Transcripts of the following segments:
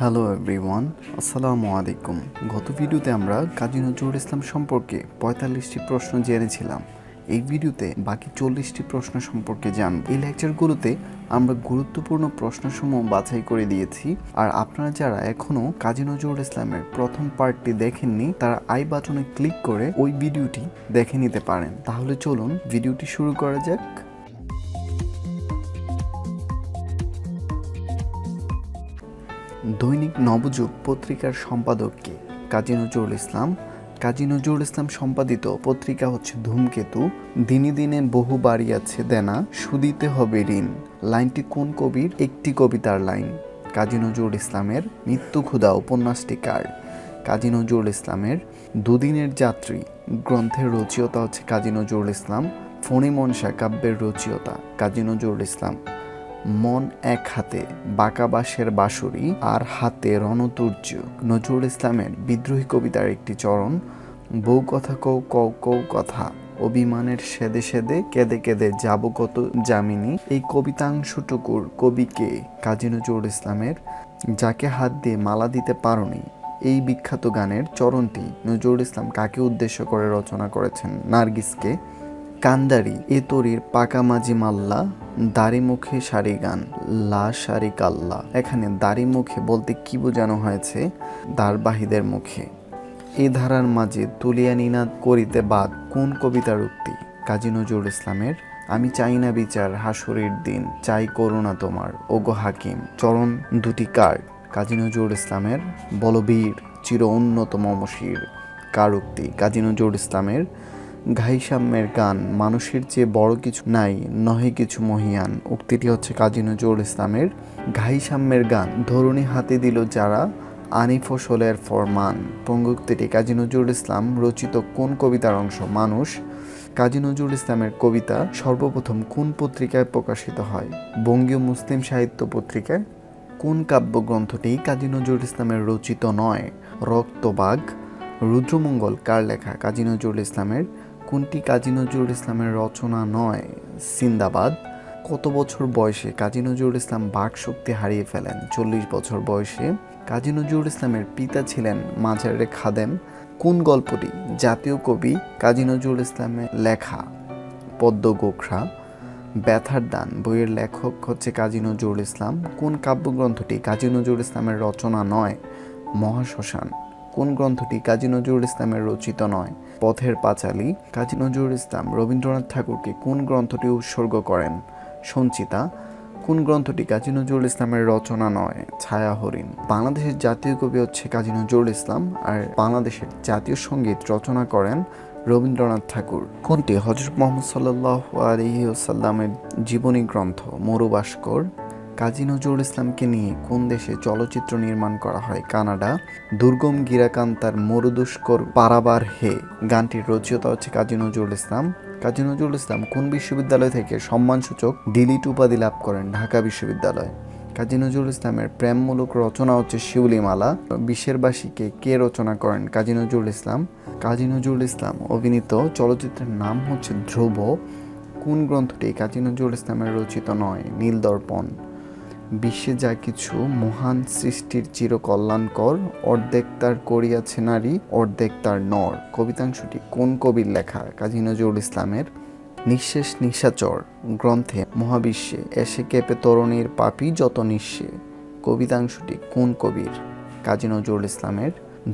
Hello everyone আসসালামু আলাইকুম। গত ভিডিওতে আমরা কাজী নজরুল ইসলাম সম্পর্কে পঁয়তাল্লিশটি প্রশ্ন জেনেছিলাম। এই ভিডিওতে বাকি চল্লিশটি প্রশ্ন সম্পর্কে জানব। এই লেকচারগুলোতে আমরা গুরুত্বপূর্ণ প্রশ্নসমূহ বাছাই করে দিয়েছি। আর আপনারা যারা এখনও কাজী নজরুল ইসলামের প্রথম পার্টটি দেখেননি, তারা আই বাটনে ক্লিক করে ওই ভিডিওটি দেখে নিতে পারেন। তাহলে চলুন ভিডিওটি শুরু করা যাক। দৈনিক নবযুগ পত্রিকার সম্পাদককে কাজী নজরুল ইসলাম। কাজী নজরুল ইসলাম সম্পাদিত পত্রিকা হচ্ছে ধূমকেতু। দিনে দিনে বহু বাড়ি বাড়িয়াছে দেনা, সুদিতে হবে ঋণ। লাইনটি কোন কবির? একটি কবিতার লাইন। কাজী নজরুল ইসলামের মৃত্যু ক্ষুধা উপন্যাসটি কার? কাজী নজরুল ইসলামের দুদিনের যাত্রী। গ্রন্থের রচয়িতা হচ্ছে কাজী নজরুল ইসলাম। ফণি মনসা কাব্যের রচয়িতা। কাজী নজরুল ইসলাম মন এক হাতে বাঁকা বাঁশের বাঁশুরি আর হাতে রণতুর্য। নজরুল ইসলামের বিদ্রোহী কবিতার একটি চরণ, বউ কথা কৌ কৌ কৌ কথা, অভিমানের সেদে সেদে, কেঁদে কেঁদে যাব কত জামিনী এই কবিতাংশটুকুর কবিকে কাজী নজরুল ইসলামের যাকে হাত দিয়ে মালা দিতে পারোনি এই বিখ্যাত গানের চরণটি নজরুল ইসলাম কাকে উদ্দেশ্য করে রচনা করেছেন? নার্গিসকে কান্দারি, এ তরির পাকা মাঝি মাল্লা দাড়ি মুখে সারি গান, লা সারি কাল্লা। এখানে দাড়ি মুখে বলতে কি বোঝানো হয়েছে? দারবাহিদের মুখে। এ ধারার মাঝে তুলিয়া নিনাদ করিতে বাদ কোন কবিতার উক্তি? কাজী নজরুল ইসলামের, আমি চাই না বিচার, হাসুরির দিন, চাই করুণা তোমার, ওগো হাকিম, চরণ দুটি কার? কাজী নজরুল ইসলামের, বলবীর, চির উন্নত মমশির কার উক্তি? কাজী নজরুল ইসলামের ঘাইসাম্যের গান, মানুষের চেয়ে বড় কিছু নাই, নহে কিছু মহিয়ান। উক্তিটি হচ্ছে কাজী নজরুল ইসলামের ঘাইসাম্যের গান। ধরুনি হাতে দিল যারা, আনি ফসলের ফরমান। পঙ্গুক্তিটি কাজী নজরুল ইসলাম রচিত কোন কবিতার অংশ? মানুষ। কাজী নজরুল ইসলামের কবিতা সর্বপ্রথম কোন পত্রিকায় প্রকাশিত হয়? বঙ্গীয় মুসলিম সাহিত্য পত্রিকায় কোন কাব্যগ্রন্থটি কাজী নজরুল ইসলামের রচিত নয়? রক্তবাগ, রুদ্রমঙ্গল কার লেখা? কাজী নজরুল ইসলামের কোনটি কাজী নজরুল ইসলামের রচনা নয়? সিন্দাবাদ কত বছর বয়সে কাজী নজরুল ইসলাম বাক শক্তি হারিয়ে ফেলেন? চল্লিশ বছর বয়সে কাজী নজরুল ইসলামের পিতা ছিলেন মাঝারে খাদেম। কোন গল্পটি? জাতীয় কবি কাজী নজরুল ইসলামের লেখা পদ্ম গোখরা। ব্যথার দান বইয়ের লেখক হচ্ছে কাজী নজরুল ইসলাম। কোন কাব্যগ্রন্থটি কাজী নজরুল ইসলামের রচনা নয়? মহাশ্মশান। কোন গ্রন্থটি কাজী নজরুল ইসলামের রচিত নয়? পথের পাঁচালী, কাজী নজরুল ইসলাম রবীন্দ্রনাথ ঠাকুরকে কোন গ্রন্থটি উৎসর্গ করেন? সঞ্চিতা, কোন গ্রন্থটি কাজী নজরুল ইসলামের রচনা নয়? ছায়া হরিণ, বাংলাদেশের জাতীয় কবি হচ্ছে কাজী নজরুল ইসলাম আর বাংলাদেশের জাতীয় সংগীত রচনা করেন রবীন্দ্রনাথ ঠাকুর। কোনটি হজরত মোহাম্মদ সাল্লাহ আলহিউসাল্লামের জীবনী গ্রন্থ মরুবাস্কর? কাজী নজরুল ইসলামকে নিয়ে কোন দেশে চলচ্চিত্র নির্মাণ করা হয়? কানাডা। দুর্গম গিরাকান্তার মরুদুষ্কর পারাবার হে। গানটির রচয়িতা হচ্ছে কাজী নজরুল ইসলাম। কাজী নজরুল ইসলাম কোন বিশ্ববিদ্যালয় থেকে সম্মানসূচক ডিলিট উপাধি লাভ করেন? ঢাকা বিশ্ববিদ্যালয়। কাজী নজরুল ইসলামের প্রেমমূলক রচনা হচ্ছে শিউলিমালা। বিশ্বেরবাসীকে কে রচনা করেন কাজী নজরুল ইসলাম? কাজী নজরুল ইসলাম অভিনীত চলচ্চিত্রের নাম হচ্ছে ধ্রুব। কোন গ্রন্থটি কাজী নজরুল ইসলামের রচিত নয়? নীল দর্পণ বিশ্বে যা কিছু মহান সৃষ্টির চিরকল্যাণকর, অর্ধেক তার করিয়াছে নারী, অর্ধেক তার নর। কবিতাংশটি কোন কবির লেখা? কাজী নজরুল ইসলামের নিঃশেষ নিশাচর গ্রন্থে মহাবিশ্বে এসে কেঁপে তরুণীর পাপি যত নিঃশে কবিতাংশটি কোন কবির? কাজী নজরুল ইসলামের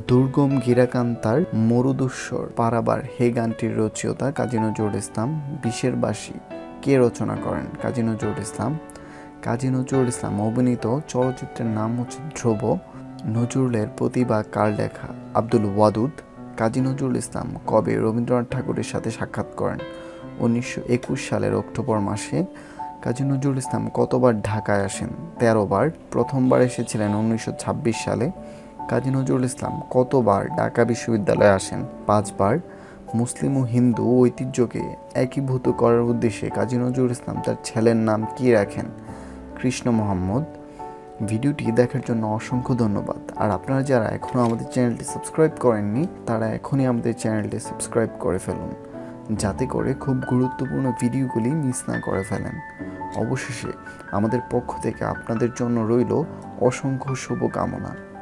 দুর্গম গিরাকান্তার মরুদুস্বর পারাবার হে গানটির রচয়িতা কাজী নজরুল ইসলাম বিশেরবাসী কে রচনা করেন? কাজী নজরুল ইসলাম কাজী নজরুল ইসলাম অভিনীত চলচ্চিত্রের নাম হচ্ছে ধ্রুব। নজরুলের প্রতিভা কার লেখা আব্দুল ওয়াদুদ। কাজী নজরুল ইসলাম কবে রবীন্দ্রনাথ ঠাকুরের সাথে সাক্ষাৎ করেন? উনিশশো একুশ সালের অক্টোবর মাসে। কাজী নজরুল ইসলাম কতবার ঢাকায় আসেন? তেরো বার প্রথমবার এসেছিলেন উনিশশো ছাব্বিশ সালে। কাজী নজরুল ইসলাম কতবার ঢাকা বিশ্ববিদ্যালয়ে আসেন? পাঁচবার। মুসলিম ও হিন্দু ঐতিহ্যকে একীভূত করার উদ্দেশ্যে কাজী নজরুল ইসলাম তার ছেলের নাম কী রাখেন? কৃষ্ণ মোহাম্মদ। ভিডিওটি দেখার জন্য অসংখ্য ধন্যবাদ। আর আপনারা যারা এখনও আমাদের চ্যানেলটি সাবস্ক্রাইব করেননি, তারা এখনই আমাদের চ্যানেলটি সাবস্ক্রাইব করে ফেলুন। যাতে করে খুব গুরুত্বপূর্ণ ভিডিওগুলি মিস না করে ফেলেন। অবশেষে আমাদের পক্ষ থেকে আপনাদের জন্য রইল অসংখ্য শুভকামনা।